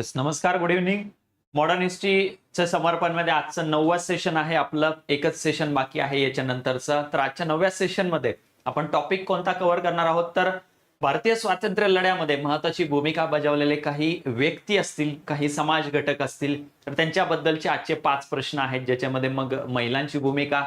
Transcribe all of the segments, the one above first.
Yes नमस्कार good evening modern हिस्ट्रीच्या समर्पणमध्ये आजचं नववा सेशन आहे. आपलं एकच सेशन बाकी आहे याच्यानंतरचं. तर आजच्या नवव्या सेशनमध्ये आपण टॉपिक कोणता कव्हर करणार आहोत? तर भारतीय स्वातंत्र्य लढ्यामध्ये महत्वाची भूमिका बजावलेले काही व्यक्ती असतील काही समाज घटक असतील तर त्यांच्याबद्दलचे आजचे पाच प्रश्न आहेत. ज्याच्यामध्ये मग महिलांची भूमिका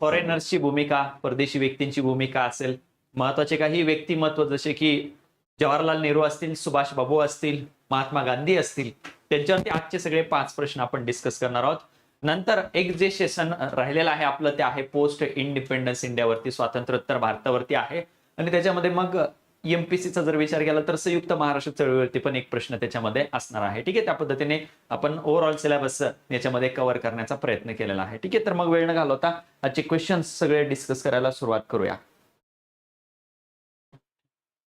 फॉरेनर्सची भूमिका परदेशी व्यक्तींची भूमिका असेल महत्त्वाचे काही व्यक्तिमत्व जसे की जवाहरलाल नेहरू असतील सुभाष बाबू असतील महात्मा गांधी असतील त्यांच्यावरती आजचे सगळे पाच प्रश्न आपण डिस्कस करणार आहोत. नंतर एक जे सेशन राहिलेलं आहे आपलं ते आहे पोस्ट इंडिपेंडन्स इंडियावरती स्वातंत्र्योत्तर भारतावरती आहे. आणि त्याच्यामध्ये मग एमपीसीचा जर विचार केला तर संयुक्त महाराष्ट्र चळवळीवरती पण एक प्रश्न त्याच्यामध्ये असणार आहे. ठीक आहे? त्या पद्धतीने आपण ओव्हरऑल सिलेबस याच्यामध्ये कव्हर करण्याचा प्रयत्न केलेला आहे. ठीक आहे? तर मग वेळ न घालवता आजचे क्वेश्चन्स सगळे डिस्कस करायला सुरुवात करूया.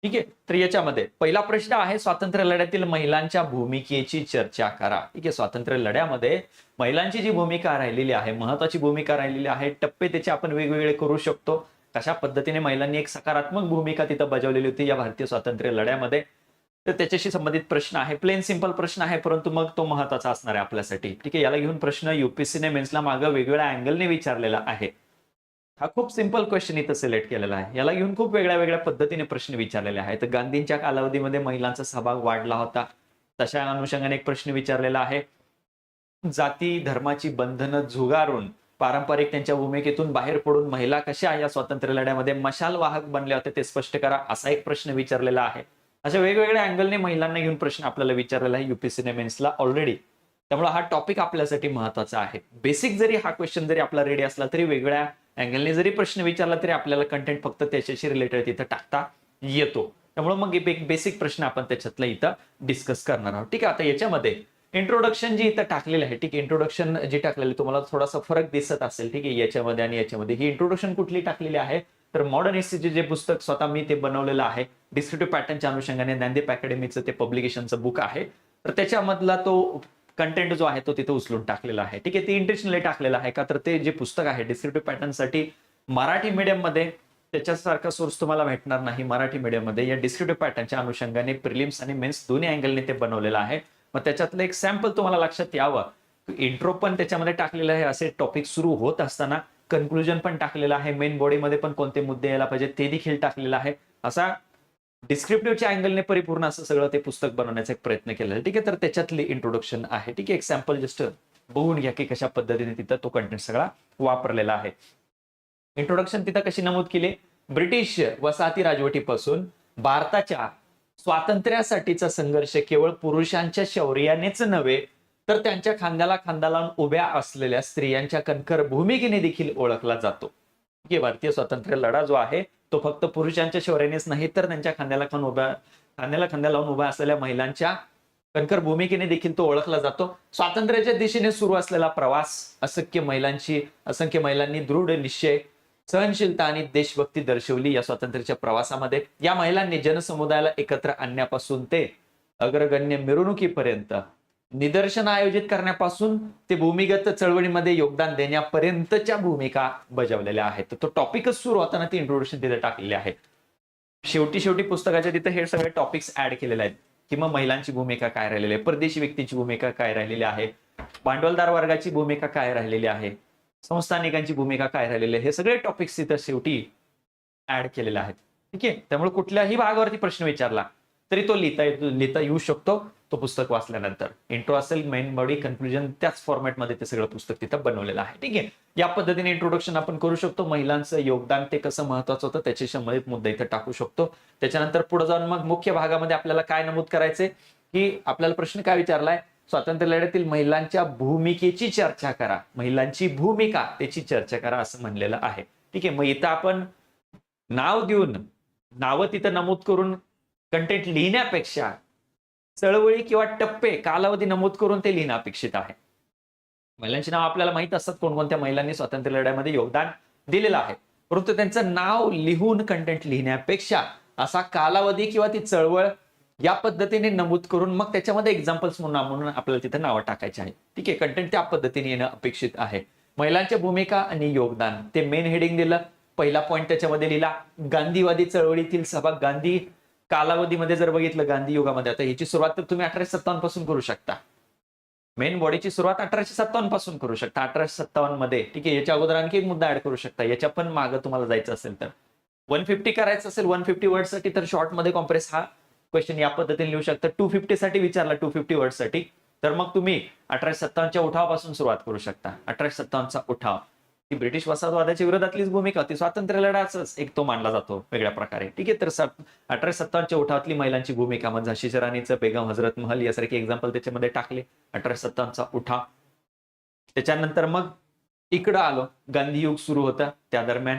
ठीक आहे? तर याच्यामध्ये पहिला प्रश्न आहे स्वातंत्र्य लढ्यातील महिलांच्या भूमिकेची चर्चा करा. ठीक आहे? स्वातंत्र्य लढ्यामध्ये महिलांची जी भूमिका राहिलेली आहे महत्वाची भूमिका राहिलेली आहे टप्पे त्याचे आपण वेगवेगळे करू शकतो. कशा पद्धतीने महिलांनी एक सकारात्मक भूमिका तिथं बजावलेली होती या भारतीय स्वातंत्र्य लढ्यामध्ये. तर त्याच्याशी संबंधित प्रश्न आहे प्लेन सिंपल प्रश्न आहे परंतु मग तो महत्त्वाचा असणार आहे आपल्यासाठी. ठीक आहे? याला घेऊन प्रश्न युपीसीने मेन्सला मागं वेगवेगळ्या अँगलने विचारलेला आहे. हा खूप सिंपल क्वेश्चन इथं सिलेक्ट केलेला आहे. याला घेऊन खूप वेगळ्या वेगळ्या पद्धतीने प्रश्न विचारलेले आहेत. गांधींच्या कालावधीमध्ये महिलांचा सहभाग वाढला होता. तशा अनुषंगाने एक प्रश्न विचारलेला आहे. जाती धर्माची बंधनं झुगारून पारंपरिक त्यांच्या भूमिकेतून बाहेर पडून महिला कशा या स्वातंत्र्य लढ्यामध्ये मशाल वाहक बनल्या होत्या ते स्पष्ट करा असा एक प्रश्न विचारलेला आहे. अशा वेगवेगळ्या अँगलने महिलांना घेऊन प्रश्न आपल्याला विचारलेला आहे युपीसीने मेन्सला ऑलरेडी त्यामुळे हा टॉपिक आपल्यासाठी महत्त्वाचा आहे. बेसिक जरी हा क्वेश्चन जरी आपला रेडी असला तरी वेगळ्या अँगलने जरी प्रश्न विचारला तरी आपल्याला कंटेंट फक्त त्याच्याशी रिलेटेड तिथं टाकता येतो. त्यामुळे मग एक बेसिक प्रश्न आपण त्याच्यातला इथं डिस्कस करणार आहोत. ठीक आहे आता याच्यामध्ये इंट्रोडक्शन जी इथं टाकलेलं आहे ठीक आहे इंट्रोडक्शन जी टाकलेली तुम्हाला थोडासा फरक दिसत असेल ठीक आहे याच्यामध्ये आणि याच्यामध्ये. ही इंट्रोडक्शन कुठली टाकलेली आहे? तर मॉडर्न हिस्ट्रीचे जे पुस्तक स्वतः मी ते बनवलेलं आहे डिस्क्रिप्टिव्ह पॅटर्नच्या अनुषंगाने ज्ञानदीप अकॅडमीचं ते पब्लिकेशनचं बुक आहे. तर त्याच्यामधला तो कंटेंट जो आहे तो तिथे उचलून टाकलेला आहे. ठीक आहे ते इंटेन्शनली टाकलेला आहे का? तर ते जे पुस्तक आहे डिस्क्रिप्टिव्ह पॅटर्नसाठी मराठी मीडियममध्ये त्याच्यासारखा सोर्स तुम्हाला भेटणार नाही मराठी मीडियममध्ये या डिस्क्रिप्टिव्ह पॅटर्नच्या अनुषंगाने प्रिलिम्स आणि मेन्स दोन्ही अँगलने ते बनवलेलं आहे. मग त्याच्यातलं एक सॅम्पल तुम्हाला लक्षात यावं. इंट्रो पण त्याच्यामध्ये टाकलेलं आहे. असे टॉपिक सुरू होत असताना कन्क्लुजन पण टाकलेलं आहे. मेन बॉडीमध्ये पण कोणते मुद्दे यायला पाहिजे ते देखील टाकलेलं आहे. असा डिस्क्रिप्टिव्हच्या अँगलने परिपूर्ण असं सगळं ते पुस्तक बनवण्याचा एक प्रयत्न केलेला ठीक आहे तर त्याच्यातली इंट्रोडक्शन आहे. ठीक आहे एक्झाम्पल जस्ट बघून घ्या की कशा पद्धतीने तिथं तो कंटेंट सगळा वापरलेला आहे. इंट्रोडक्शन तिथं कशी नमूद केली? ब्रिटिश वसाहती राजवटीपासून भारताच्या स्वातंत्र्यासाठीचा संघर्ष केवळ पुरुषांच्या शौर्यानेच नव्हे तर त्यांच्या खांद्याला खांदा लावून उभ्या असलेल्या स्त्रियांच्या कणखर भूमिकेने देखील ओळखला जातो. की भारतीय स्वातंत्र्य लढा जो आहे तो फक्त पुरुषांच्या शौर्यानेच नाही तर त्यांच्या खांद्याला खान उभ्या खांद्याला खांद्या लावून उभ्या असलेल्या महिलांच्या कणकर भूमिकेने देखील तो ओळखला जातो. स्वातंत्र्याच्या दिशेने सुरू असलेला प्रवास असंख्य महिलांची असंख्य महिलांनी दृढ निश्चय सहनशीलता आणि देशभक्ती दर्शवली या स्वातंत्र्याच्या प्रवासामध्ये. या महिलांनी जनसमुदायाला एकत्र आणण्यापासून ते अग्रगण्य मिरवणुकीपर्यंत निदर्शन आयोजित करण्यापासून ते भूमिगत चळवळीमध्ये योगदान देण्यापर्यंतच्या भूमिका बजावलेल्या आहेत. तर तो टॉपिकच सुरू होताना ती इंट्रोडक्शन तिथे टाकलेली आहे शेवटी शेवटी पुस्तकाच्या तिथे हे सगळे टॉपिक्स ऍड केलेले आहेत. की मग महिलांची भूमिका काय राहिलेली आहे? परदेशी व्यक्तीची भूमिका काय राहिलेली आहे? भांडवलदार वर्गाची भूमिका काय राहिलेली आहे? संस्थानिकांची भूमिका काय राहिलेली आहे? हे सगळे टॉपिक्स तिथं शेवटी ऍड केलेले आहेत. ठीक आहे? त्यामुळे कुठल्याही भागावरती प्रश्न विचारला तरी तो लिहिता येतो लिहिता येऊ शकतो तो पुस्तक वाचल्यानंतर. इंट्रो असेल मेन बॉडी कन्क्लुजन त्याच फॉर्मॅटमध्ये ते सगळं पुस्तक तिथं बनवलेलं आहे. ठीक आहे? या पद्धतीने इंट्रोडक्शन आपण करू शकतो. महिलांचं योगदान ते कसं महत्वाचं होतं त्याची संबंधित मुद्दे इथं टाकू शकतो. त्याच्यानंतर पुढे जाऊन मग मुख्य भागामध्ये आपल्याला काय नमूद करायचंय की आपल्याला प्रश्न काय विचारलाय? स्वातंत्र्य लढ्यातील महिलांच्या भूमिकेची चर्चा करा. महिलांची भूमिका त्याची चर्चा करा असं म्हणलेलं आहे. ठीक आहे? मग इथं आपण नाव देऊन नावं तिथं नमूद करून कंटेंट लिहिण्यापेक्षा चळवळी किंवा टप्पे कालावधी नमूद करून ते लिहिणं अपेक्षित आहे. महिलांची नाव आपल्याला माहीत असतात कोणकोणत्या महिलांनी स्वातंत्र्य लढ्यामध्ये योगदान दिलेलं आहे. परंतु त्यांचं नाव लिहून कंटेंट लिहिण्यापेक्षा असा कालावधी किंवा ती चळवळ या पद्धतीने नमूद करून मग त्याच्यामध्ये एक्झाम्पल्स म्हणून म्हणून आपल्याला तिथे नावं टाकायचे आहे ठीक आहे कंटेंट त्या पद्धतीने येणं अपेक्षित आहे. महिलांच्या भूमिका आणि योगदान ते मेन हेडिंग दिलं. पहिला पॉईंट त्याच्यामध्ये लिहिला गांधीवादी चळवळीतील सहभाग गांधी कालावधीमध्ये जर बघितलं गांधी युगामध्ये आता ह्याची सुरुवात तर तुम्ही अठराशे सत्तावन्नपासून करू शकता. मेन बॉडीची सुरुवात अठराशे सत्तावन्नपासून करू शकता. अठराशे सत्तावन्नमध्ये ठीक आहे याच्या अगोदर आणखी एक मुद्दा ऍड करू शकता. याच्या पण मागं तुम्हाला जायचं असेल तर. वन फिफ्टी करायचं असेल वन फिफ्टी वर्डसाठी तर शॉर्टमध्ये कॉम्प्रेस हा क्वेश्चन या पद्धतीने लिहू शकता. टू फिफ्टी साठी विचारला टू फिफ्टी वर्डसाठी. तर मग तुम्ही अठराशे सत्तावन्नच्या उठावापासून सुरुवात करू शकता. अठराशे सत्तावन्नचा उठाव. ही ब्रिटिश वसाहतवादाच्या विरोधातलीच भूमिका होती. स्वातंत्र्य लढ्याच एक तो मानला जातो वेगळ्या प्रकारे. ठीक आहे तर अठराशे सत्तावन्नच्या उठावातली महिलांची भूमिका म्हणजे झाशीच्या राणीचं बेगम हजरत महल यासारखे एक्झाम्पल त्याच्यामध्ये टाकले. अठराशे सत्तावन्नचा उठाव. त्याच्यानंतर मग इकडं आलो. गांधी युग सुरू होता त्या दरम्यान.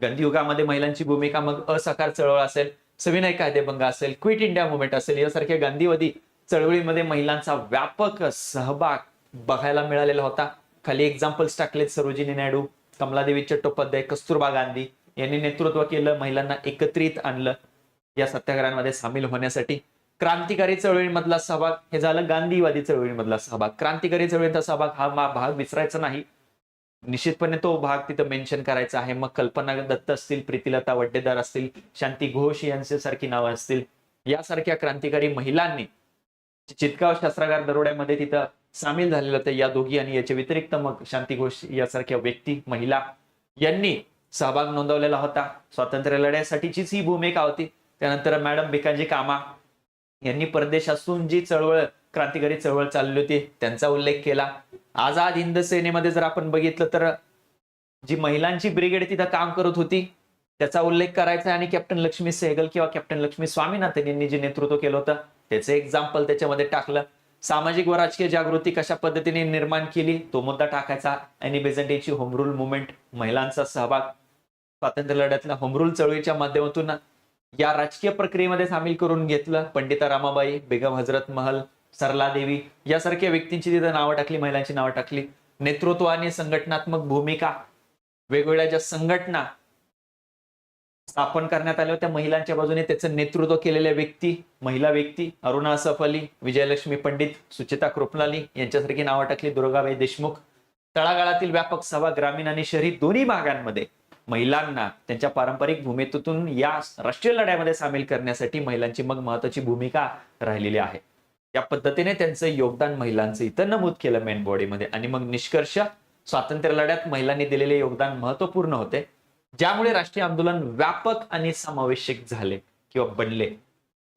गांधी युगामध्ये महिलांची भूमिका मग असकार चळवळ असेल सविनय कायदेभंग असेल क्विट इंडिया मुवमेंट असेल यासारख्या गांधीवादी चळवळीमध्ये महिलांचा व्यापक सहभाग बघायला मिळालेला होता. खाली एक्झाम्पल्स टाकलेत सरोजिनी नायडू कमलादेवी चट्टोपाध्याय कस्तुरबा गांधी यांनी नेतृत्व केलं महिलांना एकत्रित आणलं या सत्याग्रहांमध्ये सामील होण्यासाठी. क्रांतिकारी चळवळीमधला सहभाग हे झालं गांधीवादी चळवळीमधला सहभाग. क्रांतिकारी चळवळीचा सहभाग हा भाग विसरायचा नाही. निश्चितपणे तो भाग तिथं मेन्शन करायचा आहे. मग कल्पना दत्त असतील प्रीतिलता वड्डेदार असतील शांती घोष यांच्यासारखी नावं असतील यासारख्या क्रांतिकारी महिलांनी चितकाव शस्त्रागार दरोड्यामध्ये तिथं सामील झालेलं होतं. या दोघी आणि याच्या व्यतिरिक्त मग शांती घोष यासारख्या व्यक्ती महिला यांनी सहभाग नोंदवलेला होता. स्वातंत्र्य लढ्यासाठीचीच ही भूमिका होती. त्यानंतर मॅडम भिकाजी कामा यांनी परदेशातून जी चळवळ क्रांतिकारी चळवळ चालली होती त्यांचा उल्लेख केला. आझाद हिंद सेनेमध्ये जर आपण बघितलं तर जी महिलांची ब्रिगेड तिथं काम करत होती त्याचा उल्लेख करायचा आणि कॅप्टन लक्ष्मी सेहगल किंवा कॅप्टन लक्ष्मी स्वामीनाथन यांनी जे नेतृत्व केलं होतं त्याचं एक्झाम्पल त्याच्यामध्ये टाकलं. सामाजिक व राजकीय जागृती कशा पद्धतीने निर्माण केली? तो मुद्दा टाकायचा. आणि बेझंटेची होमरूल मुवमेंट महिलांचा सहभाग. स्वातंत्र्य लढ्यातल्या होमरूल चळवळीच्या माध्यमातून या राजकीय प्रक्रियेमध्ये सामील करून घेतलं. पंडिता रामाबाई बेगम हजरत महल सरला देवी यासारख्या व्यक्तींची तिथं नावं टाकली महिलांची नावं टाकली. नेतृत्व आणि संघटनात्मक भूमिका. वेगवेगळ्या ज्या संघटना स्थापन करण्यात आल्या होत्या महिलांच्या बाजूने त्याचं नेतृत्व केलेल्या व्यक्ती महिला व्यक्ती अरुणा असफ अली विजयलक्ष्मी पंडित सुचिता कृपलानी यांच्यासारखी नावं टाकली. दुर्गाबाई देशमुख. तळागाळातील व्यापक सभा ग्रामीण आणि शहरी दोन्ही भागांमध्ये महिलांना त्यांच्या पारंपरिक भूमिकेतून या राष्ट्रीय लढ्यामध्ये सामील करण्यासाठी महिलांची मग महत्वाची भूमिका राहिलेली आहे. या पद्धतीने त्यांचं योगदान महिलांचं इथं नमूद केलं मेन बॉडीमध्ये आणि मग निष्कर्ष स्वातंत्र्य लढ्यात महिलांनी दिलेले योगदान महत्त्वपूर्ण होते. ज्यामुळे राष्ट्रीय आंदोलन व्यापक आणि समावेशक झाले किंवा बनले.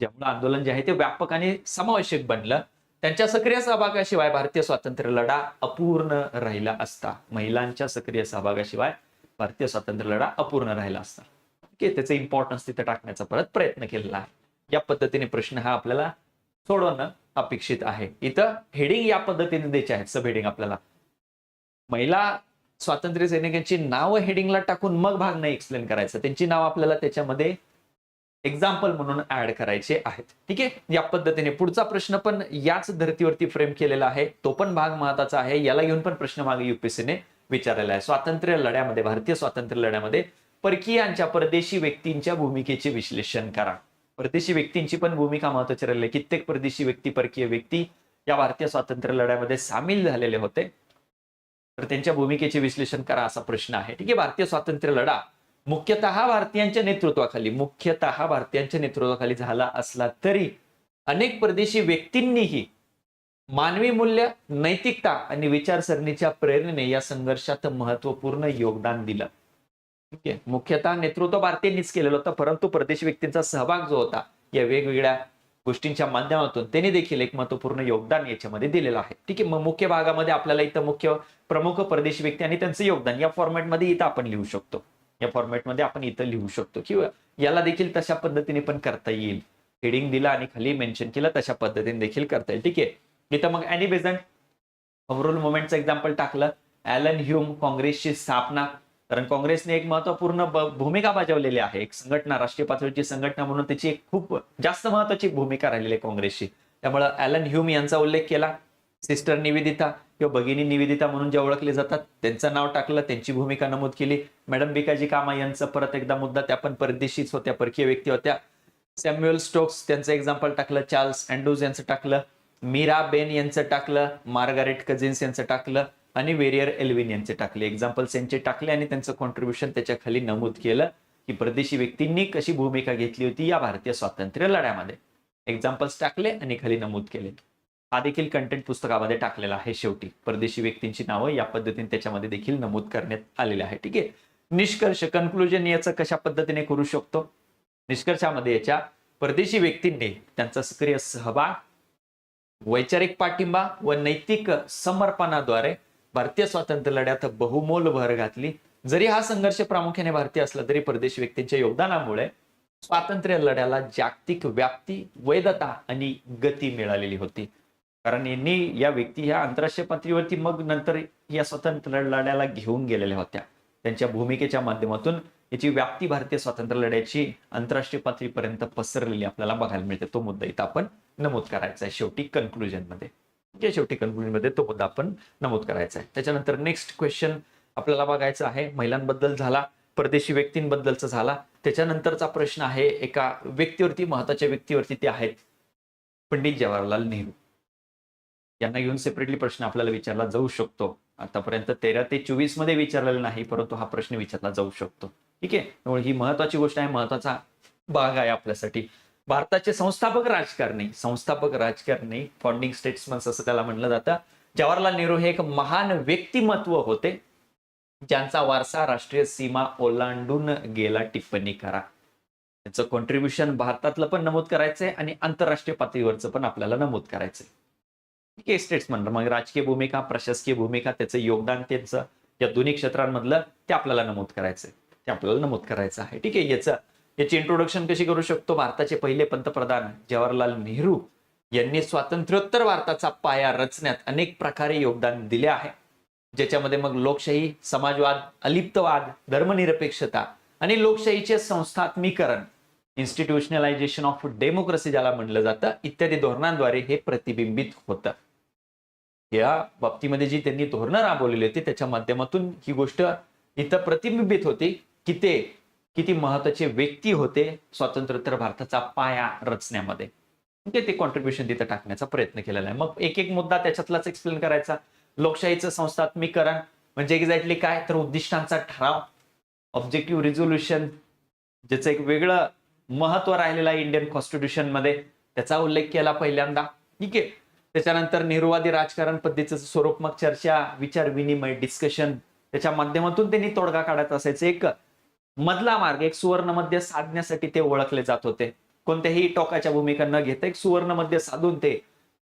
ज्यामुळे आंदोलन जे आहे ते व्यापक आणि समावेशक बनलं. त्यांच्या सक्रिय सहभागाशिवाय भारतीय स्वातंत्र्य लढा अपूर्ण राहिला असता. महिलांच्या सक्रिय सहभागाशिवाय भारतीय स्वातंत्र्य लढा अपूर्ण राहिला असता. ओके त्याचं इम्पॉर्टन्स तिथे टाकण्याचा परत प्रयत्न केलेला आहे. या पद्धतीने प्रश्न हा आपल्याला सोडवणं अपेक्षित आहे. इथं हेडिंग या पद्धतीने द्यायचे आहेत. सब हेडिंग आपल्याला. महिला स्वातंत्र्य सैनिकांची नावं हेडिंगला टाकून मग भाग नाही एक्सप्लेन करायचं. त्यांची नाव आपल्याला त्याच्यामध्ये एक्झाम्पल म्हणून ऍड करायचे आहेत. ठीक आहे? या पद्धतीने पुढचा प्रश्न पण याच धर्तीवरती फ्रेम केलेला आहे. तो पण भाग महत्त्वाचा आहे. याला घेऊन पण प्रश्न मागे युपीएससीने विचारलेला आहे. स्वातंत्र्य लढ्यामध्ये भारतीय स्वातंत्र्य लढ्यामध्ये परकीयांच्या परदेशी व्यक्तींच्या भूमिकेचे विश्लेषण करा. परदेशी व्यक्तींची पण भूमिका महत्वाची राहिली. कित्येक परदेशी व्यक्ती परकीय व्यक्ती या भारतीय स्वातंत्र्य लढ्यामध्ये सामील झालेले होते. तर त्यांच्या भूमिकेचे विश्लेषण करा असा प्रश्न आहे. ठीक आहे भारतीय स्वातंत्र्य लढा मुख्यतः भारतीयांच्या नेतृत्वाखाली मुख्यतः भारतीयांच्या नेतृत्वाखाली झाला असला तरी अनेक परदेशी व्यक्तींनीही मानवी मूल्य नैतिकता आणि विचारसरणीच्या प्रेरणेने या संघर्षात महत्त्वपूर्ण योगदान दिलं. ठीक आहे मुख्यतः नेतृत्व भारतीयांनीच केलेलं होतं परंतु परदेशी व्यक्तींचा सहभाग जो होता या वेगवेगळ्या गोष्टींच्या माध्यमातून त्यांनी देखील एक महत्त्वपूर्ण योगदान याच्यामध्ये दिलेलं आहे. ठीक आहे मग मुख्य भागामध्ये आपल्याला इथं मुख्य प्रमुख परदेशी व्यक्ती आणि त्यांचं योगदान या फॉर्मॅटमध्ये इथं आपण लिहू शकतो. या फॉर्मॅटमध्ये आपण इथं लिहू शकतो. किंवा याला देखील तशा पद्धतीने पण करता येईल. हेडिंग दिला आणि खाली मेन्शन केलं तशा पद्धतीने देखील करता येईल. ठीक आहे. इथं मग अॅनी बेझंट होमरूल मुवमेंटचं एक्झाम्पल टाकलं. ॲलन ह्यूम काँग्रेसची स्थापना कारण काँग्रेसने एक महत्त्वपूर्ण भूमिका बजावलेली आहे. एक संघटना राष्ट्रीय पातळीची संघटना म्हणून त्याची एक खूप जास्त महत्वाची भूमिका राहिलेली आहे काँग्रेसची. त्यामुळं ॲलन ह्यूम यांचा उल्लेख केला. सिस्टर निवेदिता किंवा भगिनी निवेदिता म्हणून जे ओळखले जातात त्यांचं नाव टाकलं त्यांची भूमिका नमूद केली. मॅडम बिकाजी कामा यांचा परत एकदा मुद्दा त्या पण परदेशीच होत्या परकीय व्यक्ती होत्या. सॅम्युअल स्टोक्स त्यांचं एक्झाम्पल टाकलं चार्ल्स अँडूज यांचं टाकलं मीरा बेन यांचं टाकलं मार्गारेट कझिन्स यांचं टाकलं आणि वेरियर एल्विन यांचे टाकले. एक्झाम्पल्स यांचे टाकले आणि त्यांचं कॉन्ट्रीब्युशन त्याच्याखाली नमूद केलं की परदेशी व्यक्तींनी कशी भूमिका घेतली होती या भारतीय स्वातंत्र्य लढ्यामध्ये. एक्झाम्पल्स टाकले आणि खाली नमूद केले. हा देखील कंटेंट पुस्तकामध्ये टाकलेला आहे शेवटी. परदेशी व्यक्तींची नावं या पद्धतीने त्याच्यामध्ये देखील नमूद करण्यात आलेले आहे. ठीक आहे? निष्कर्ष कन्क्लुजन याचं कशा पद्धतीने करू शकतो? निष्कर्षामध्ये याच्या परदेशी व्यक्तींनी त्यांचा सक्रिय सहभाग वैचारिक पाठिंबा व नैतिक समर्पणाद्वारे भारतीय स्वातंत्र्य लढ्यात बहुमोल भर घातली. जरी हा संघर्ष प्रामुख्याने भारतीय असला तरी परदेशी व्यक्तींच्या योगदानामुळे स्वातंत्र्य लढ्याला जागतिक व्याप्ती वैधता आणि गती मिळालेली होती. कारण यांनी या व्यक्ती ह्या आंतरराष्ट्रीय पातळीवरती मग नंतर या स्वातंत्र्य लढ्याला घेऊन गेलेल्या होत्या. त्यांच्या भूमिकेच्या माध्यमातून याची व्याप्ती भारतीय स्वातंत्र्य लढ्याची आंतरराष्ट्रीय पातळीपर्यंत पसरलेली आपल्याला बघायला मिळते. तो मुद्दा इथं आपण नमूद करायचा आहे. शेवटी कन्क्लुजनमध्ये. जे शेवटी कन्क्लुजनमध्ये तो मुद्दा आपण नमूद करायचा आहे. त्याच्यानंतर नेक्स्ट क्वेश्चन आपल्याला बघायचा आहे. महिलांबद्दल झाला परदेशी व्यक्तींबद्दलचा झाला. त्याच्यानंतरचा प्रश्न आहे एका व्यक्तीवरती महत्त्वाच्या व्यक्तीवरती ते आहेत. पंडित जवाहरलाल नेहरू. यांना घेऊन सेपरेटली प्रश्न आपल्याला विचारला जाऊ शकतो. आतापर्यंत तेरा ते चोवीसमध्ये विचारलेला नाही परंतु हा प्रश्न विचारला जाऊ शकतो. ठीक आहे? त्यामुळे ही महत्वाची गोष्ट आहे. महत्त्वाचा भाग आहे आपल्यासाठी. भारताचे संस्थापक राजकारणी. संस्थापक राजकारणी फाउंडिंग स्टेट्समन्स असं त्याला म्हणलं जातं. जवाहरलाल नेहरू हे एक महान व्यक्तिमत्व होते. ज्यांचा वारसा राष्ट्रीय सीमा ओलांडून गेला. टिप्पणी करा. त्यांचं कॉन्ट्रीब्युशन भारतातलं पण नमूद करायचंय आणि आंतरराष्ट्रीय पातळीवरचं पण आपल्याला नमूद करायचंय. ठीक आहे स्टेट्स म्हणलं मग राजकीय भूमिका प्रशासकीय भूमिका त्याचं योगदान त्यांचं या दोन्ही क्षेत्रांमधलं ते आपल्याला नमूद करायचंय. ते आपल्याला नमूद करायचं आहे. ठीक आहे याचं याची इंट्रोडक्शन कशी करू शकतो? भारताचे पहिले पंतप्रधान जवाहरलाल नेहरू यांनी स्वातंत्र्योत्तर भारताचा पाया रचण्यात अनेक प्रकारे योगदान दिले आहे. ज्याच्यामध्ये मग लोकशाही समाजवाद अलिप्तवाद धर्मनिरपेक्षता आणि लोकशाहीचे संस्थात्मीकरण इन्स्टिट्यूशनलायझेशन ऑफ डेमोक्रेसी ज्याला म्हणलं जातं इत्यादी धोरणांद्वारे हे प्रतिबिंबित होतं. या बाबतीमध्ये जी त्यांनी धोरणं राबवलेली होती त्याच्या माध्यमातून ही गोष्ट इथं प्रतिबिंबित होती की ते किती महत्त्वाचे व्यक्ती होते स्वातंत्र्योत्तर भारताचा पाया रचण्यामध्ये. ठीक आहे ते कॉन्ट्रीब्युशन तिथं टाकण्याचा प्रयत्न केलेला आहे. मग एक एक मुद्दा त्याच्यातलाच एक्सप्लेन करायचा. लोकशाहीचं संस्थात्मीकरण म्हणजे एक्झॅक्टली काय? तर उद्दिष्टांचा ठराव. ऑब्जेक्टिव्ह रिझोल्युशन ज्याचं एक वेगळं महत्त्व राहिलेलं आहे इंडियन कॉन्स्टिट्यूशनमध्ये. त्याचा उल्लेख केला पहिल्यांदा. ठीक आहे. त्याच्यानंतर नेहरूवादी राजकारण पद्धतीचं स्वरूप मग चर्चा विचार विनिमय डिस्कशन त्याच्या माध्यमातून त्यांनी तोडगा काढत असायचं. एक मधला मार्ग एक सुवर्ण मध्य साधण्यासाठी ते ओळखले जात होते. कोणत्याही टोकाच्या भूमिका न घेता एक सुवर्ण मध्य साधून ते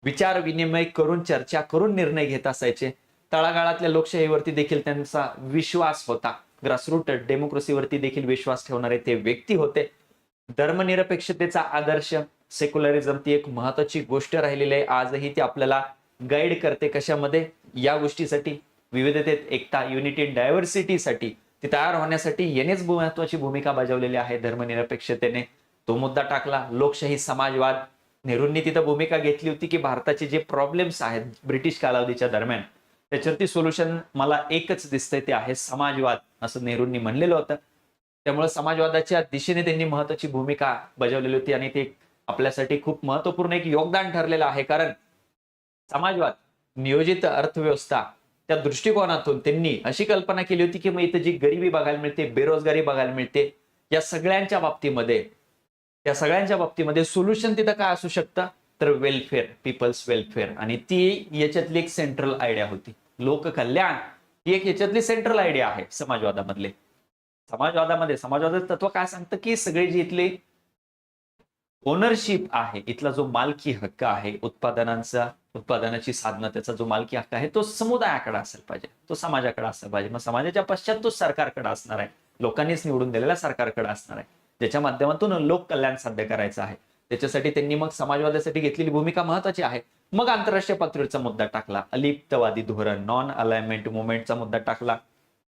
विचार विनिमय करून चर्चा करून निर्णय घेत असायचे. तळागाळातल्या लोकशाहीवरती देखील त्यांचा विश्वास होता. ग्रासरूट डेमोक्रेसीवरती देखील विश्वास ठेवणारे ते व्यक्ती होते. धर्मनिरपेक्षतेचा आदर्श सेक्युलरिझम ती एक महत्वाची गोष्ट राहिलेली आहे. आजही ती आपल्याला गाईड करते कशामध्ये? या गोष्टीसाठी विविधतेत एकता युनिटी डायव्हर्सिटीसाठी ती तयार होण्यासाठी यानेच महत्वाची भूमिका बजावलेली आहे धर्मनिरपेक्षतेने. तो मुद्दा टाकला लोकशाही समाजवाद. नेहरूंनी तिथं भूमिका घेतली होती की भारताचे जे प्रॉब्लेम्स आहेत ब्रिटिश कालावधीच्या दरम्यान त्याच्यावरती सोल्युशन मला एकच दिसतंय ते आहे समाजवाद असं नेहरूंनी म्हणलेलं होतं. त्यामुळे समाजवादाच्या दिशेने त्यांनी महत्वाची भूमिका बजावलेली होती आणि ते आपल्यासाठी खूप महत्त्वपूर्ण एक योगदान ठरलेलं आहे. कारण समाजवाद नियोजित अर्थव्यवस्था त्या दृष्टिकोनातून त्यांनी अशी कल्पना केली होती की मग इथं जी गरिबी बघायला मिळते बेरोजगारी बघायला मिळते या सगळ्यांच्या बाबतीमध्ये त्या सगळ्यांच्या बाबतीमध्ये सोल्युशन तिथं काय असू शकतं? तर वेलफेअर पीपल्स वेलफेअर आणि ती याच्यातली एक सेंट्रल आयडिया होती. लोककल्याण ही एक याच्यातली सेंट्रल आयडिया आहे समाजवादामधले. समाजवादामध्ये समाजवादाचं तत्व काय सांगतं की सगळे जे इथले ओनरशिप आहे इथला जो मालकी हक्क आहे उत्पादनांचा उत्पादनाची साधनं त्याचा जो मालकी हक्क आहे तो समुदायाकडे असेल पाहिजे. तो समाजाकडे असला पाहिजे. मग समाजाच्या पश्चात तो सरकारकडे असणार आहे. लोकांनीच निवडून दिलेल्या सरकारकडे असणार आहे. ज्याच्या माध्यमातून लोक कल्याण साध्य करायचं आहे. त्याच्यासाठी त्यांनी मग समाजवादासाठी घेतलेली भूमिका महत्वाची आहे. मग आंतरराष्ट्रीय पातळीवरचा मुद्दा टाकला. अलिप्तवादी धोरण नॉन अलाइनमेंट मुवमेंटचा मुद्दा टाकला.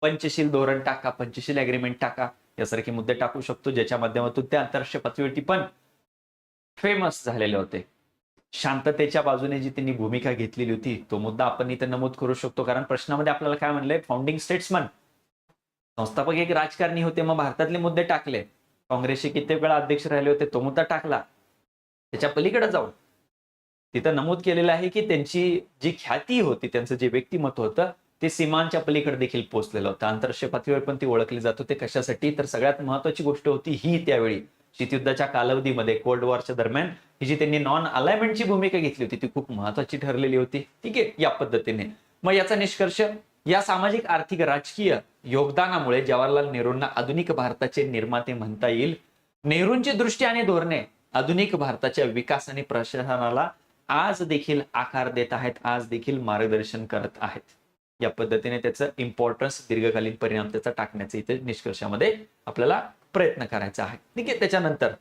पंचशील धोरण टाका पंचशील अग्रीमेंट टाका. यासारखे मुद्दे टाकू शकतो ज्याच्या माध्यमातून ते आंतरराष्ट्रीय पातळीवरती पण फेमस झालेले होते. शांततेच्या बाजूने जी त्यांनी भूमिका घेतलेली होती तो मुद्दा आपण इथे नमूद करू शकतो. कारण प्रश्नामध्ये आपल्याला काय म्हणलंय फाउंडिंग स्टेट्समन संस्थापक एक राजकारणी होते मग भारतातले मुद्दे टाकले. काँग्रेसचे कित्येक वेळा अध्यक्ष राहिले होते तो मुद्दा टाकला. त्याच्या पलीकडे जाऊन. तिथं नमूद केलेलं आहे की त्यांची जी ख्याती होती त्यांचं जे व्यक्तिमत्व होतं ते सीमांच्या पलीकडे देखील पोहोचलेलं होतं. आंतरराष्ट्रीय पातळीवर पण ती ओळखली जात होते. कशासाठी? तर सगळ्यात महत्वाची गोष्ट होती ही त्यावेळी. शीतयुद्धाच्या कालावधीमध्ये कोल्ड वॉरच्या दरम्यान ही जी त्यांनी नॉन अलायमेंटची भूमिका घेतली होती ती खूप महत्वाची ठरलेली होती. ठीक आहे या पद्धतीने. मग याचा निष्कर्ष या सामाजिक आर्थिक राजकीय योगदानामुळे जवाहरलाल नेहरूंना आधुनिक भारताचे निर्माते म्हणता येईल. नेहरूंची दृष्टी आणि धोरणे आधुनिक भारताच्या विकास आणि प्रशासनाला आज देखील आकार देत आहेत आज देखील मार्गदर्शन करत आहेत. या पद्धतीने त्याचं इम्पॉर्टन्स दीर्घकालीन परिणाम त्याचा टाकण्याचे इथे निष्कर्षामध्ये आपल्याला प्रयत्न करायचा आहे. ठीक आहे त्याच्यानंतर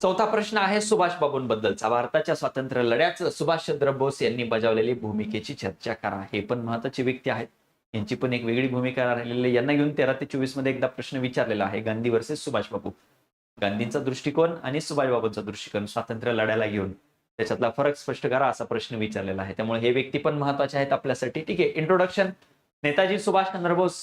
चौथा प्रश्न आहे सुभाष बाबूंबद्दलचा. भारताच्या स्वातंत्र्य लढ्यात सुभाषचंद्र बोस यांनी बजावलेली भूमिकेची चर्चा करा. हे पण महत्वाची व्यक्ती आहेत. यांची पण एक वेगळी भूमिका राहिलेली आहे. यांना घेऊन तेरा ते चोवीसमध्ये एकदा प्रश्न विचारलेला आहे. गांधी वर्सेस सुभाष बाबू. गांधींचा दृष्टिकोन आणि सुभाषबाबूंचा दृष्टिकोन स्वातंत्र्य लढ्याला घेऊन त्याच्यातला फरक स्पष्ट करा असा प्रश्न विचारलेला आहे. त्यामुळे हे व्यक्ती पण महत्त्वाचे आहेत आपल्यासाठी. ठीक आहे इंट्रोडक्शन नेताजी सुभाषचंद्र बोस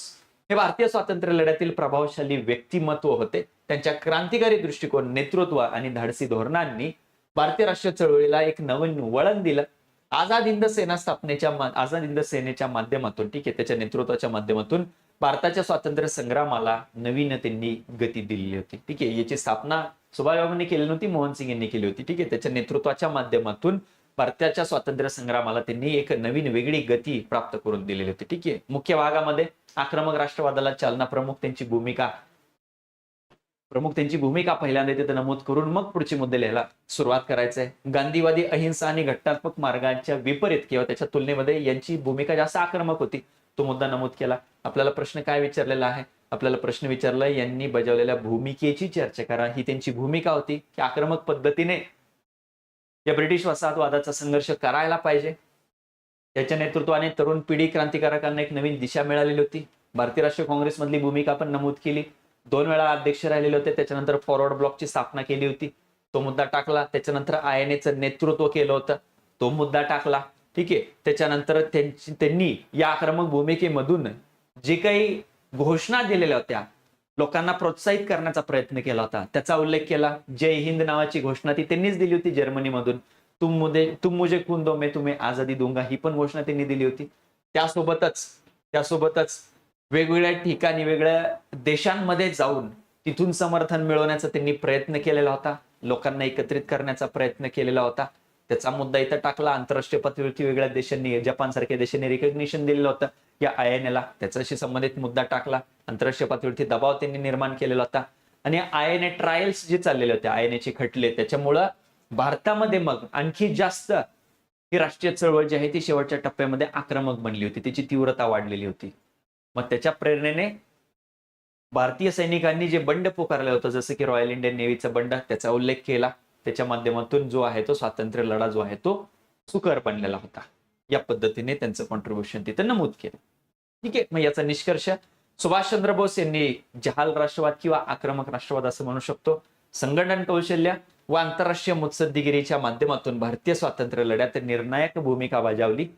हे भारतीय स्वातंत्र्य लढ्यातील प्रभावशाली व्यक्तिमत्व होते. त्यांच्या क्रांतिकारी दृष्टिकोन नेतृत्व आणि धाडसी धोरणांनी भारतीय राष्ट्रीय चळवळीला एक नवीन वळण दिलं. आझाद हिंद सेना स्थापनेच्या आझाद हिंद सेनेच्या माध्यमातून ठीक आहे त्याच्या नेतृत्वाच्या माध्यमातून भारताच्या स्वातंत्र्य संग्रामाला नवीन त्यांनी गती दिलेली होती. ठीक आहे याची स्थापना सुभाषबाबूंनी केली नव्हती मोहन सिंग यांनी केली होती. ठीक आहे त्याच्या नेतृत्वाच्या माध्यमातून भारताच्या स्वातंत्र्य संग्रामाला त्यांनी एक नवीन वेगळी गती प्राप्त करून दिलेली होती. ठीक आहे. मुख्य भागामध्ये आक्रमक राष्ट्रवादाला चालना प्रमुख त्यांची भूमिका प्रमुख त्यांची भूमिका पहिल्यांदा तिथे नमूद करून मग पुढचे मुद्दे लिहायला सुरुवात करायचंय. गांधीवादी अहिंसा आणि घटनात्मक मार्गांच्या विपरीत किंवा त्याच्या तुलनेमध्ये यांची भूमिका जास्त आक्रमक होती. तो मुद्दा नमूद केला. आपल्याला प्रश्न काय विचारलेला आहे? आपल्याला प्रश्न विचारला यांनी बजावलेल्या भूमिकेची चर्चा करा. ही त्यांची भूमिका होती. की आक्रमक पद्धतीने या ब्रिटिश वसाहतवादाचा संघर्ष करायला पाहिजे. त्याच्या नेतृत्वाने तरुण पिढी क्रांतिकारकांना एक नवीन दिशा मिळालेली होती. भारतीय राष्ट्रीय काँग्रेसमधली भूमिका पण नमूद केली. दोन वेळा अध्यक्ष राहिलेले होते. त्याच्यानंतर फॉरवर्ड ब्लॉकची स्थापना केली होती. तो मुद्दा टाकला. त्याच्यानंतर आय एन एचं नेतृत्व केलं होतं. तो मुद्दा टाकला. ठीक आहे. त्याच्यानंतर त्यांची त्यांनी या आक्रमक भूमिकेमधून जे काही घोषणा दिलेल्या होत्या लोकांना प्रोत्साहित करण्याचा प्रयत्न केला होता. त्याचा उल्लेख केला. जय हिंद नावाची घोषणा ती त्यांनीच दिली होती जर्मनीमधून. तुम मुदे तुम मुझे खून दो मे तुम्ही आझादी दुंगा ही पण घोषणा त्यांनी दिली होती. त्यासोबतच त्यासोबतच वेगवेगळ्या ठिकाणी वेगळ्या देशांमध्ये जाऊन तिथून समर्थन मिळवण्याचा त्यांनी प्रयत्न केलेला होता. लोकांना एकत्रित करण्याचा प्रयत्न केलेला होता. त्याचा मुद्दा इथं टाकला. आंतरराष्ट्रीय पातळीवरती वेगळ्या देशांनी जपान सारख्या देशांनी रिकग्निशन दिलेलं होतं. या आय एन एला त्याच्याशी संबंधित मुद्दा टाकला. आंतरराष्ट्रीय पातळीवरती दबाव त्यांनी निर्माण केलेला होता. आणि आय एन ए ट्रायल्स जे चाललेले होते आय एन एचे खटले त्याच्यामुळं भारतामध्ये मग आणखी जास्त ही राष्ट्रीय चळवळ जी आहे ती शेवटच्या टप्प्यामध्ये आक्रमक बनली होती. त्याची तीव्रता वाढलेली होती. मग त्याच्या प्रेरणेने भारतीय सैनिकांनी जे बंड पुकारलं होतं जसं की रॉयल इंडियन नेव्हीचा बंड त्याचा उल्लेख केला. त्याच्या माध्यमातून जो आहे तो स्वातंत्र्य लढा जो आहे तो सुकर बनलेला होता. या पद्धतीने त्यांचं कॉन्ट्रीब्युशन तिथे नमूद केलं. ठीक आहे मग याचा निष्कर्ष सुभाषचंद्र बोस यांनी जहाल राष्ट्रवाद किंवा आक्रमक राष्ट्रवाद असं म्हणू शकतो. संघटन कौशल्य व आंतरराष्ट्रीय मुत्सद्दीगिरीच्या माध्यमातून भारतीय स्वातंत्र्य लढ्यात निर्णायक भूमिका बजावली.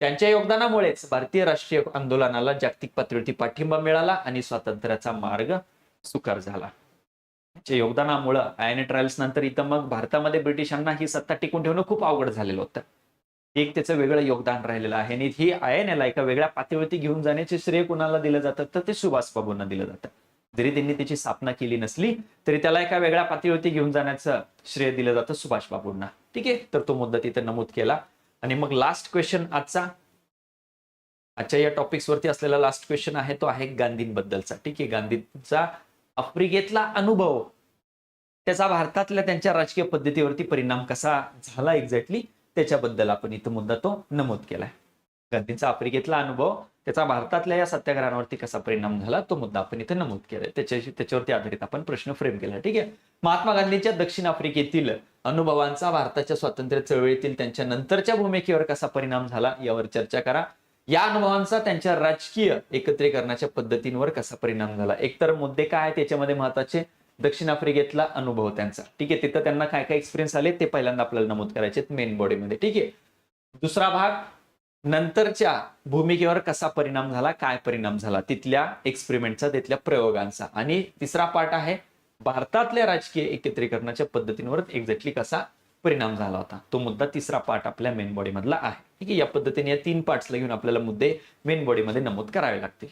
त्यांच्या योगदानामुळेच भारतीय राष्ट्रीय आंदोलनाला जागतिक पातळीवरती पाठिंबा मिळाला आणि स्वातंत्र्याचा मार्ग सुकर झाला. योगदानामुळं आयन ट्रायल्स नंतर इथं मग भारतामध्ये ब्रिटिशांना ही सत्ता टिकून ठेवणं खूप अवघड झालेलं होतं. एक त्याचं वेगळं योगदान राहिलेलं आहे आणि ही एन एला एका वेगळ्या पातळीवरती घेऊन जाण्याचे श्रेय कुणाला दिलं जातं तर ते सुभाष बाबूंना दिलं जातं. जरी त्यांनी त्याची स्थापना केली नसली तरी त्याला एका वेगळ्या पातळीवरती घेऊन जाण्याचं श्रेय दिलं जातं सुभाष बाबूंना. ठीक आहे? तर तो मुद्दा तिथे नमूद केला. आणि मग लास्ट क्वेश्चन आजचा. आजच्या या टॉपिक्सवरती असलेला लास्ट क्वेश्चन आहे तो आहे गांधींबद्दलचा. ठीक आहे? गांधींचा आफ्रिकेतला अनुभव त्याचा भारतातल्या त्यांच्या राजकीय पद्धतीवरती परिणाम कसा झाला एक्झॅक्टली त्याच्याबद्दल आपण इथं मुद्दा तो नमूद केलाय. गांधींचा आफ्रिकेतला अनुभव त्याचा भारतातल्या या सत्याग्रहांवरती कसा परिणाम झाला तो मुद्दा आपण इथे नमूद केलाय. त्याच्याशी त्याच्यावरती आधारित आपण प्रश्न फ्रेम केला ठीक आहे? महात्मा गांधींच्या दक्षिण आफ्रिकेतील अनुभवांचा भारताच्या स्वातंत्र्य चळवळीतील त्यांच्या नंतरच्या भूमिकेवर कसा परिणाम झाला यावर चर्चा करा. या अनुभवांचा त्यांच्या राजकीय एकत्रीकरणाच्या पद्धतींवर कसा परिणाम झाला? एकतर मुद्दे काय आहेत त्याच्यामध्ये महत्त्वाचे? दक्षिण आफ्रिकेतला अनुभव त्यांचा. ठीक आहे तिथं त्यांना काय काय एक्सपिरियन्स आले ते पहिल्यांदा आपल्याला नमूद करायचे मेन बॉडीमध्ये ठीक आहे. दुसरा भाग नंतरच्या भूमिकेवर कसा परिणाम झाला काय परिणाम झाला? तिथल्या एक्सपेरिमेंटचा तिथल्या प्रयोगांचा. आणि तिसरा पार्ट आहे भारतातल्या राजकीय एकत्रीकरणाच्या पद्धतींवर एक्झॅक्टली कसा परिणाम झाला होता. तो मुद्दा तिसरा पार्ट आपल्या मेन बॉडी मधला आहे. ठीक आहे या पद्धतीने या तीन पार्ट्सला घेऊन आपल्याला मुद्दे मेन बॉडीमध्ये नमूद करावे लागतील.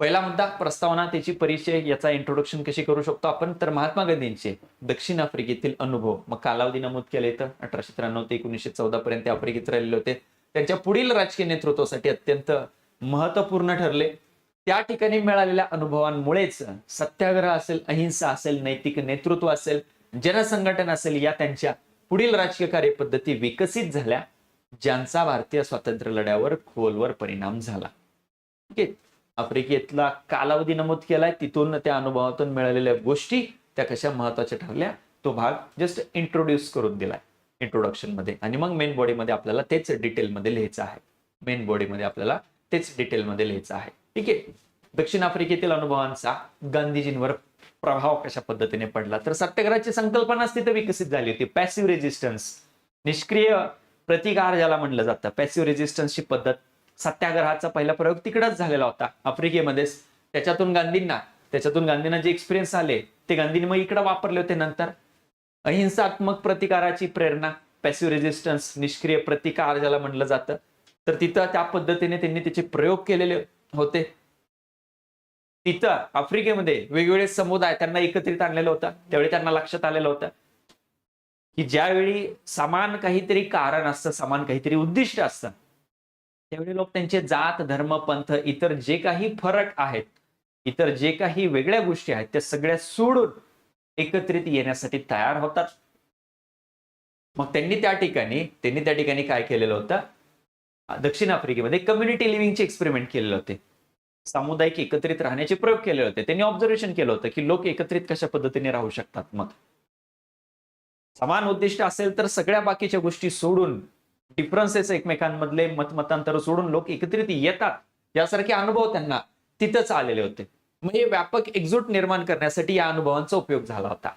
पहिला मुद्दा प्रस्तावना त्याची परिचय याचा इंट्रोडक्शन कशी करू शकतो आपण? तर महात्मा गांधींचे दक्षिण आफ्रिकेतील अनुभव. मग कालावधी नमूद केले तर अठराशे त्र्याण्णव ते एकोणीसशे चौदा पर्यंत आफ्रिकेत राहिलेले होते. त्यांच्या पुढील राजकीय नेतृत्वासाठी अत्यंत महत्त्वपूर्ण ठरले. त्या ठिकाणी मिळालेल्या अनुभवांमुळेच सत्याग्रह असेल अहिंसा असेल नैतिक नेतृत्व असेल जनसंघटन असेल या त्यांच्या पुढील राजकीय कार्यपद्धती विकसित झाल्या ज्यांचा भारतीय स्वातंत्र्य लढ्यावर खोलवर परिणाम झाला. ठीक आहे आफ्रिकेतला कालावधी नमूद केलाय तिथून त्या अनुभवातून मिळालेल्या गोष्टी त्या कशा महत्त्वाच्या ठरल्या तो भाग जस्ट इंट्रोड्यूस करून दिलाय इंट्रोडक्शनमध्ये. आणि मग मेन बॉडीमध्ये आपल्याला तेच डिटेलमध्ये लिहायचं आहे. मेन बॉडीमध्ये आपल्याला तेच डिटेलमध्ये लिहायचं आहे. ठीक आहे. दक्षिण आफ्रिकेतील अनुभवांचा गांधीजींवर प्रभाव कशा पद्धतीने पडला? तर सत्याग्रहाची संकल्पनाच तिथे विकसित झाली होती. पॅसिव्ह रेजिस्टन्स निष्क्रिय प्रतिकार ज्याला म्हणलं जातं. पॅसिव्ह रेजिस्टन्सची पद्धत सत्याग्रहाचा पहिला प्रयोग तिकडच झालेला होता. आफ्रिकेमध्येच त्याच्यातून गांधींना त्याच्यातून गांधींना जे एक्सपिरियन्स आले ते गांधींनी मग इकडे वापरले होते नंतर. अहिंसात्मक प्रतिकाराची प्रेरणा पॅसिव्ह रेजिस्टन्स निष्क्रिय प्रतिकार ज्याला म्हणलं जातं. तर तिथं त्या पद्धतीने त्यांनी त्याचे प्रयोग केलेले होते. तिथं आफ्रिकेमध्ये वेगवेगळे समुदाय त्यांना एकत्रित आणलेलं होतं. त्यावेळी त्यांना लक्षात आलेलं होतं की ज्यावेळी समान काहीतरी कारण असतं समान काहीतरी उद्दिष्ट असतं त्यावेळी लोक त्यांचे जात धर्म पंथ इतर जे काही फरक आहेत इतर जे काही वेगळ्या गोष्टी आहेत त्या सगळ्या सोडून एकत्रित येण्यासाठी तयार होतात. मग त्यांनी त्या ठिकाणी त्यांनी त्या ठिकाणी काय केलेलं होतं? दक्षिण आफ्रिकेमध्ये कम्युनिटी लिव्हिंगचे एक्सपेरिमेंट केलेले होते. सामुदायिक एकत्रित राहण्याचे प्रयोग केले होते. त्यांनी ऑब्झर्वेशन केलं होतं की लोक एकत्रित कशा पद्धतीने राहू शकतात मग? समान उद्दिष्ट असेल तर सगळ्या बाकीच्या गोष्टी सोडून डिफरन्सेस एकमेकांमधले मतमतांतर सोडून लोक एकत्रित येतात. यासारखे अनुभव त्यांना तिथंच आलेले होते. मग हे व्यापक एकजूट निर्माण करण्यासाठी या अनुभवांचा उपयोग झाला होता.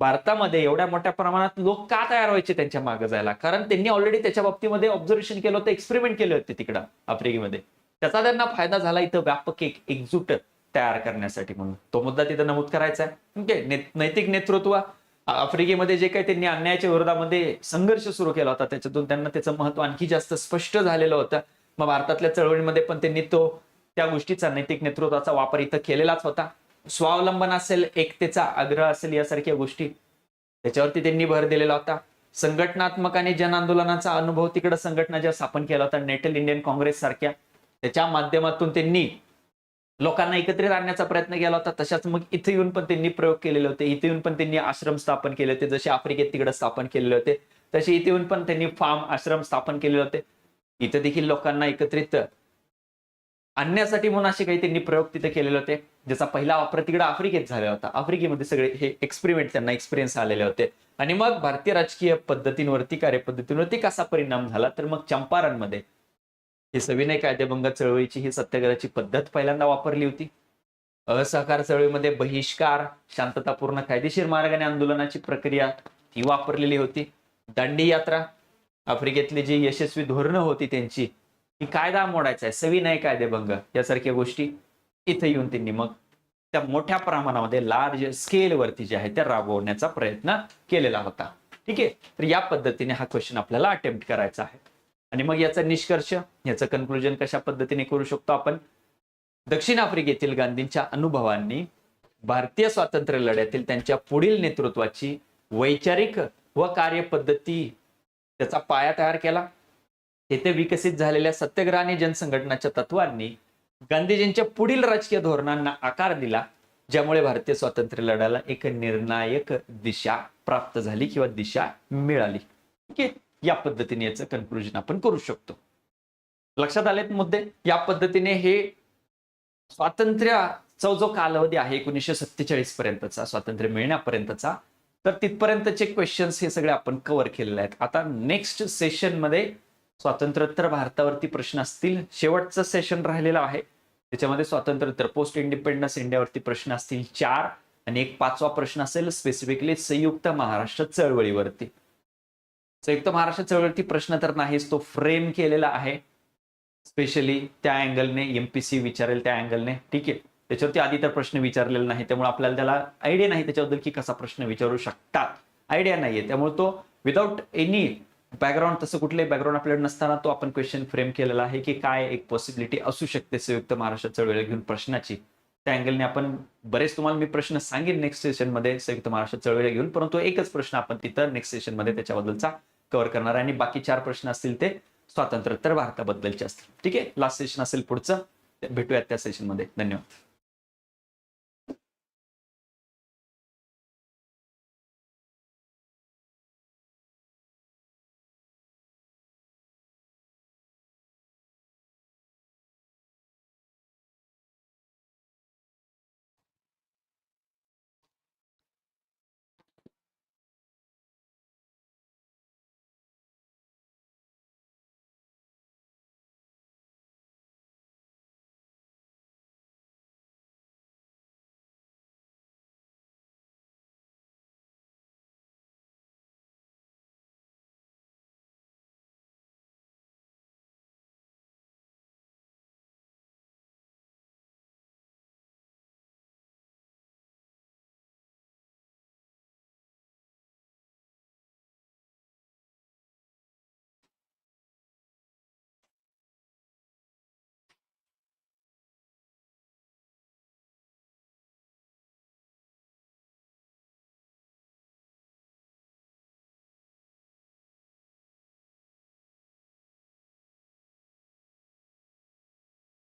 भारतामध्ये एवढ्या मोठ्या प्रमाणात लोक का तयार व्हायचे त्यांच्या मागे जायला? कारण त्यांनी ऑलरेडी त्याच्या बाबतीमध्ये ऑब्झर्वेशन केलं होतं एक्सपेरिमेंट केले होते तिकडं आफ्रिकेमध्ये. त्याचा त्यांना फायदा झाला इथं व्यापक एक एकजूट तयार करण्यासाठी म्हणून. तो मुद्दा तिथं नमूद करायचा आहे. ओके नैतिक नेतृत्व आफ्रिकेमध्ये जे काही त्यांनी अन्यायाच्या विरोधामध्ये संघर्ष सुरू केला होता त्याच्यातून त्यांना त्याचं महत्त्व आणखी जास्त स्पष्ट झालेलं होतं. मग भारतातल्या चळवळीमध्ये पण त्यांनी तो त्या गोष्टीचा नैतिक नेतृत्वाचा वापर इथं केलेलाच होता. स्वावलंबन असेल एकतेचा आग्रह असेल यासारख्या गोष्टी त्याच्यावरती त्यांनी भर दिलेला होता. संघटनात्मक आणि जन आंदोलनाचा अनुभव तिकडे संघटना ज्या स्थापन केला होता नेटल इंडियन काँग्रेस सारख्या त्याच्या माध्यमातून त्यांनी लोकांना एकत्रित आणण्याचा प्रयत्न केला होता. तशाच मग इथे येऊन पण त्यांनी प्रयोग केलेले होते. इथे येऊन पण त्यांनी आश्रम स्थापन केले होते. जसे आफ्रिकेत तिकडे स्थापन केलेले होते. तसे इथे येऊन पण त्यांनी फार्म आश्रम स्थापन केलेले होते. इथे देखील लोकांना एकत्रित आणण्यासाठी म्हणून असे काही त्यांनी प्रयोग तिथे केलेले होते. ज्याचा पहिला वापर तिकडे आफ्रिकेत झाला होता. आफ्रिकेमध्ये सगळे हे एक्सपेरिमेंट त्यांना एक्सपिरियन्स आलेले होते. आणि मग भारतीय राजकीय पद्धतींवरती कार्यपद्धतींवरती कसा परिणाम झाला? तर मग चंपारणमध्ये ही सविनय कायदेभंग चळवळीची ही सत्याग्रहाची पद्धत पहिल्यांदा वापरली होती. असहकार चळवळीमध्ये बहिष्कार शांततापूर्ण कायदेशीर मार्गाने आंदोलनाची प्रक्रिया ही वापरलेली होती. दांडी यात्रा आफ्रिकेतली जी यशस्वी धोरणं होती त्यांची ही कायदा मोडायचा आहे. सविनय कायदेभंग यासारख्या गोष्टी इथे येऊन त्यांनी मग त्या मोठ्या प्रमाणामध्ये लार्ज स्केलवरती जे आहे त्या राबवण्याचा प्रयत्न केलेला होता. ठीक आहे? तर या पद्धतीने हा क्वेश्चन आपल्याला अटेम्प्ट करायचा आहे. आणि मग याचा निष्कर्ष याचं कन्क्लुजन कशा पद्धतीने करू शकतो आपण? दक्षिण आफ्रिकेतील गांधींच्या अनुभवांनी भारतीय स्वातंत्र्य लढ्यातील त्यांच्या पुढील नेतृत्वाची वैचारिक व कार्यपद्धती त्याचा पाया तयार केला. तेथे विकसित झालेल्या सत्याग्रह आणि जनसंघटनाच्या तत्वांनी गांधीजींच्या पुढील राजकीय धोरणांना आकार दिला ज्यामुळे भारतीय स्वातंत्र्य लढ्याला एक निर्णायक दिशा प्राप्त झाली किंवा दिशा मिळाली. ठीक आहे? या पद्धतीने याचं कन्क्लुजन आपण करू शकतो. लक्षात आलेत मुद्दे? या पद्धतीने हे स्वातंत्र्याचा जो कालावधी आहे एकोणीसशे सत्तेचाळीस पर्यंतचा स्वातंत्र्य मिळण्यापर्यंतचा तर तिथपर्यंतचे क्वेश्चन्स हे सगळे आपण कव्हर केलेले आहेत. आता नेक्स्ट सेशनमध्ये स्वातंत्र्योत्तर भारतावरती प्रश्न असतील. शेवटचं सेशन राहिलेलं आहे. त्याच्यामध्ये स्वातंत्र्योत्तर पोस्ट इंडिपेंडन्स इंडियावरती प्रश्न असतील चार. आणि एक पाचवा प्रश्न असेल स्पेसिफिकली संयुक्त महाराष्ट्र चळवळीवरती. संयुक्त महाराष्ट्र चळवळीवरती प्रश्न तर नाहीच तो फ्रेम केलेला आहे. स्पेशली त्या अँगलने एमपीसी विचारेल त्या अँगलने ठीक आहे. त्याच्यावरती आधी तर प्रश्न विचारलेला नाही. त्यामुळे आपल्याला त्याला आयडिया नाही त्याच्याबद्दल की कसा प्रश्न विचारू शकतात. आयडिया नाहीये. त्यामुळे तो विदाऊट एनी बॅकग्राऊंड तसं कुठलंही बॅकग्राऊंड आपल्याकडे नसताना तो आपण क्वेश्चन फ्रेम केलेला आहे की काय एक पॉसिबिलिटी असू शकते संयुक्त महाराष्ट्र चळवळीला घेऊन प्रश्नाची. त्या अँगलने आपण बरेच तुम्हाला मी प्रश्न सांगेन नेक्स्ट सेशनमध्ये संयुक्त महाराष्ट्र चळवळी घेऊन. परंतु एकच प्रश्न आपण तिथं नेक्स्ट सेशनमध्ये त्याच्याबद्दलचा कव्हर करणार आहे. आणि बाकी चार प्रश्न असतील ते स्वातंत्र्योत्तर भारताबद्दलचे असतील. ठीक आहे? लास्ट सेशन असेल पुढचं. भेटूयात त्या सेशनमध्ये धन्यवाद.